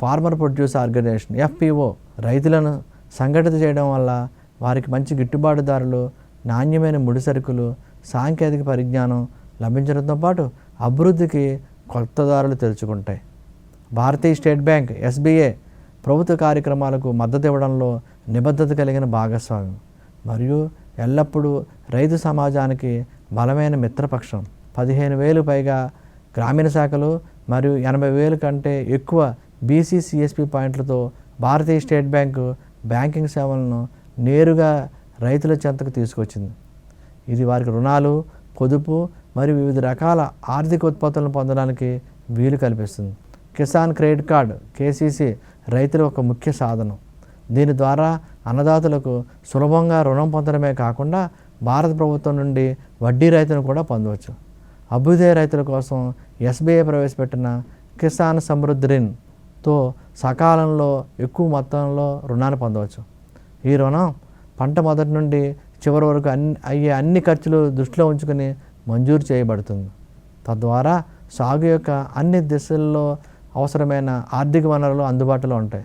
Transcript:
Farmer produce organisation FPO రైతులను సంఘటిత చేయడం వల్ల వారికి మంచి గిట్టుబాటు ధరలు నాణ్యమైన ముడి సరుకులు సాంకేతిక పరిజ్ఞానం లభించడంతో పాటు అభివృద్ధికి కొత్త దారులు తెరుచుకుంటాయి. భారతీయ స్టేట్ బ్యాంక్ ఎస్బీఏ ప్రభుత్వ కార్యక్రమాలకు మద్దతు ఇవ్వడంలో నిబద్ధత కలిగిన భాగస్వామ్యం. మరియు ఎల్లప్పుడూ రైతు సమాజానికి బలమైన మిత్రపక్షం. పదిహేను వేలు పైగా గ్రామీణ శాఖలు మరియు ఎనభై వేలు కంటే ఎక్కువ బీసీ సిఎస్పి పాయింట్లతో భారతీయ స్టేట్ బ్యాంకు బ్యాంకింగ్ సేవలను నేరుగా రైతుల చెంతకు తీసుకొచ్చింది. ఇది వారికి రుణాలు పొదుపు మరియు వివిధ రకాల ఆర్థిక ఉత్పత్తులను పొందడానికి వీలు కల్పిస్తుంది. కిసాన్ క్రెడిట్ కార్డు కేసీసీ రైతుల ఒక ముఖ్య సాధనం. దీని ద్వారా అన్నదాతలకు సులభంగా రుణం పొందడమే కాకుండా భారత ప్రభుత్వం నుండి వడ్డీ రైతును కూడా పొందవచ్చు. అభ్యుదయ రైతుల కోసం ఎస్బీఐ ప్రవేశపెట్టిన కిసాన్ సమృద్ధి తో సకాలంలో ఎక్కువ మొత్తంలో రుణాన్ని పొందవచ్చు. ఈ రుణం పంట మొదటి నుండి చివరి వరకు అన్ని అయ్యే అన్ని ఖర్చులు దృష్టిలో ఉంచుకొని మంజూరు చేయబడుతుంది. తద్వారా సాగు యొక్క అన్ని దిశల్లో అవసరమైన ఆర్థిక వనరులు అందుబాటులో ఉంటాయి.